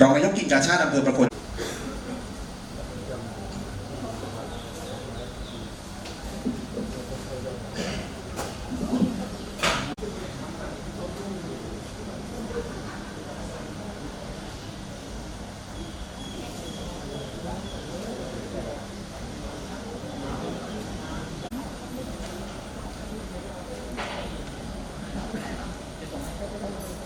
รองนายกกิจการชาติอำเภอประโคน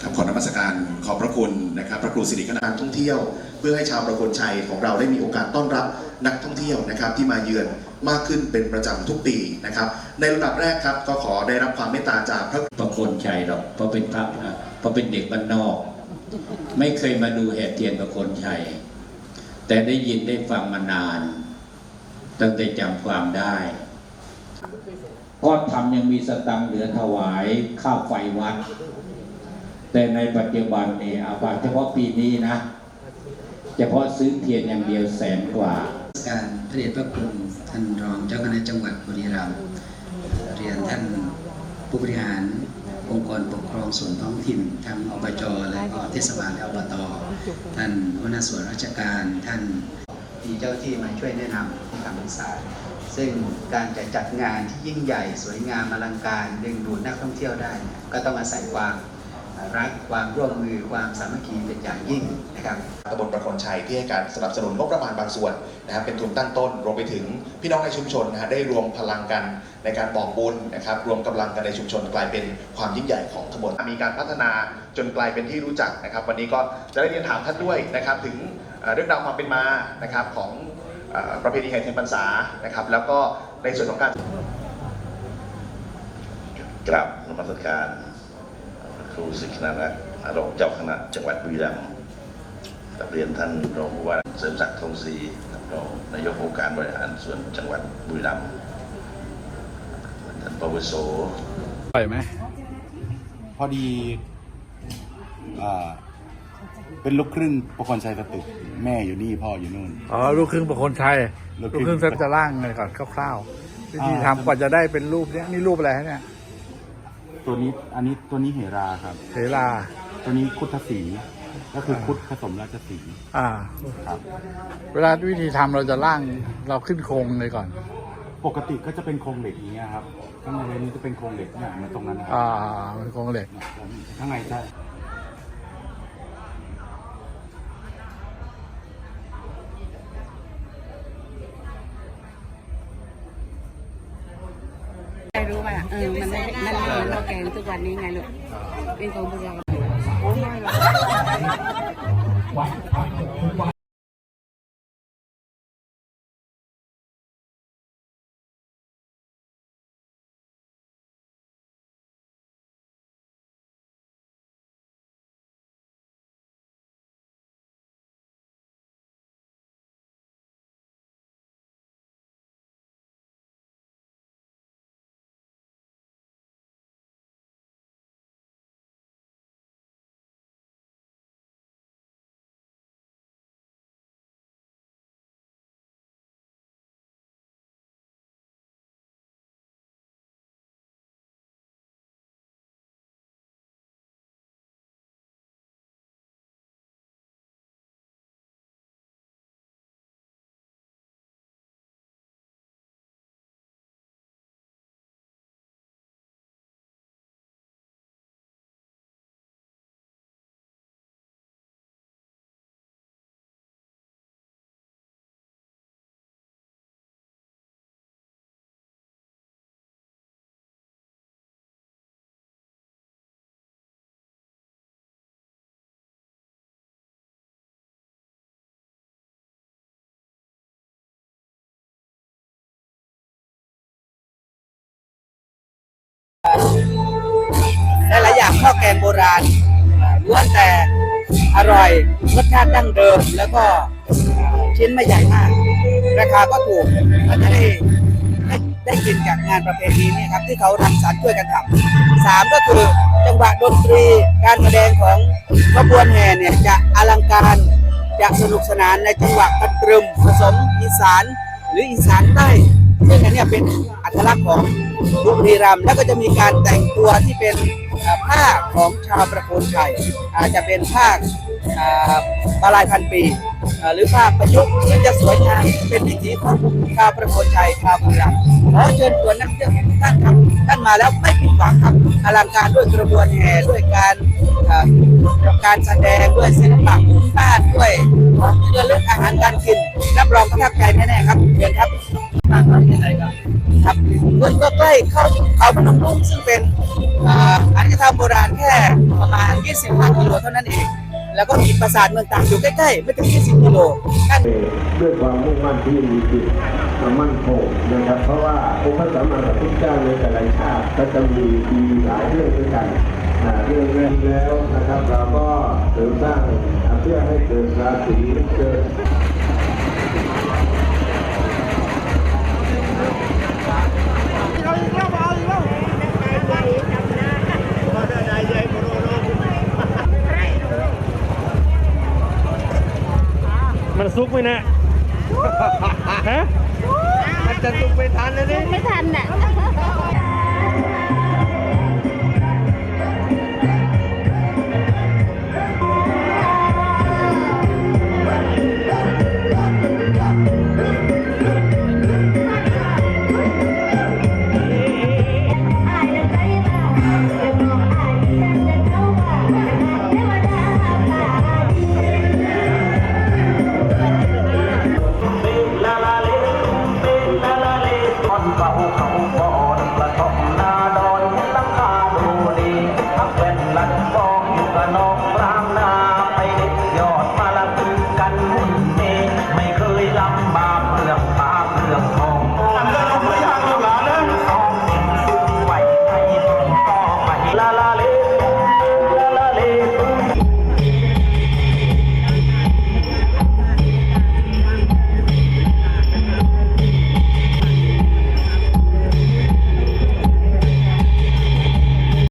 ครับขอนมัสการ ขอบพระคุณนะครับพระครูสิริขนานท่องเที่ยว เพื่อให้ชาวประโคนชัยของเราได้มีโอกาสต้อนรับนักท่องเที่ยวนะครับที่มาเยือนมากขึ้นเป็นประจำทุกปีนะครับ ในระดับแรกครับก็ขอได้รับความเมตตาจากพระประคนชัยหรอกเพราะเป็นพระนะเพราะเป็นเด็กบ้านนอก ไม่เคยมาดูแห่เทียนประคนชัย แต่ได้ยินได้ฟังมานาน ตั้งแต่จำความได้เพราะทำยังมีสตังเหลือถวายข้าวไฟวัด แต่ในปัจจุบันเนี่ยอาบาเฉพาะปีนี้นะ เฉพาะซื้อเทียนอย่างเดียวแสนกว่า การพระเดชพระคุณท่านรองเจ้าคณะจังหวัดบุรีรัมย์เรียนท่านผู้บริหารองค์กรปกครองส่วนท้องถิ่นทั้งอบจและก็เทศบาลและอบตท่านหัวหน้าส่วนราชการท่านมีเจ้าที่มาช่วยแนะนำให้คำปรึกษาซึ่งการจะจัดงานที่ยิ่งใหญ่สวยงามอลังการดึงดูดนักท่องเที่ยวได้ ก็ต้องอาศัยความ รักความร่วมมือความสามัคคีเป็นอย่างยิ่งนะครับตำบลประโคนชัยที่ให้การสนับสนุนงบประมาณบางส่วนนะครับเป็นทุนตั้งต้น รวมไปถึงพี่น้องในชุมชนนะฮะได้รวมพลังกันในการบอกบุญนะครับ รวมกำลังกันในชุมชนกลายเป็นความยิ่งใหญ่ของขบวนมีการพัฒนาจนกลายเป็นที่รู้จักนะครับ วันนี้ก็จะได้เรียนถามท่านด้วยนะครับ ถึงเอ่อเรื่องราวความเป็นมานะครับของเอ่อประเพณีแห่เทียนพรรษานะครับ แล้วก็ในส่วนของการกราบนมัสการพระ ครูสิกนารักษ์รองเจ้าคณะจังหวัดบุรีรัมย์กับเรียนท่านรองผู้ว่าเสริมศักดิ์ทองศรีรองนายกองค์การบริหารส่วนจังหวัดบุรีรัมย์ท่านปวโสปล่อยไหมพอดีอ่าเป็นลูกครึ่งประคนชัยสตึกแม่อยู่นี่พ่ออยู่นู่นอ๋อลูกครึ่งประคนชัยลูลูกกครึ่งครึ่งจะล่างเลยก่อนคร่าวๆวิธีอ่าทำกว่าจะได้เป็นรูปเนี้ยนี่รูปอะไรฮะเนี่ย ตัวนี้อันนี้ตัวนี้เหราครับ เสลา ตัวนี้คุดทศีก็คือคุดผสมราชสีห์อ่า ครับ เวลาวิธีทำเราจะล่างเราขึ้นโครงเลยก่อน ปกติก็จะเป็นโครงเหล็กอย่างเงี้ยครับข้างในนี้จะเป็นโครงเหล็กเนี่ยเหมือนตรงนั้นนะครัอ่าเป็นโครงเหล็กเนี่ยข้างในจะ ไม่รู้ว่าเออมันไม่มันม่เหมือนเราแกงทุกวันนี้ไงลูกเป็นของโบราณหลายๆอย่า ข้าวแกงโบราณล้วนแต่อร่อยรสชาติดั้งเดิม แล้วก็ชิ้นไม่ใหญ่มาก ราคาก็ถูกก็จะได้ได้ได้กินจากงานประเพณีนี้ครับ ที่เขารังสรรช่วยกันทำสามก็คือจังหวะดนตรีการแสดงของขบวนแห่เนี่ยจะอลังการจะสนุกสนานในจังหวะกันตรึมผสมอีสานหรืออีสานใต้ซึ่งอันนี้เป็นอัตลักษณ์ของบุรีรัมย์แล้วก็จะมีการแต่งตัวที่เป็น ผ้าของชาวประโคนชัยอาจจะเป็นผ้าปลายพันปี หรือผ้าประยุกต์ที่จะสวยงามเป็นวิถีของชาวประโคนชัยชาวบุรีรัมย์ขอเชิญชวนนักเที่ยวทุกท่านครับท่าน มาแล้วไม่ผิดหวังครับอลังการด้วยกระบวนแห่ด้วยการการแสดงด้วยศิลปะพื้นบ้านด้วยของที่ระลึกอาหารการกินรับรองประทับใจแน่ๆครับเชิญครับครับคุณก็ใกล้เข้าเขาพนมรุ้งซึ่งเป็นอาอารยธรรมโบราณแค่ประมาณ 25กิโลเท่านั้นเอง แล้วก็มีปราสาทเมืองตากอยู่ใกล้ๆ ไม่ถึง20กิโลท่นด้วยความมุ่งมั่นที่มีจิตมั่นคงนะครับ เพราะว่าองค์พระสัมมาสัมพุทธเจ้าในแต่ละชาติก็จะมีมีหลายเรื่องด้วยกันอ่าเรื่องแรกแล้วนะครับเราก็เสริมสร้างเพื่อให้เกิดราศีเกิด มันซุกไหมนะฮะ มันจะซุกไปทันนะนี่ ไม่ทันน่ะ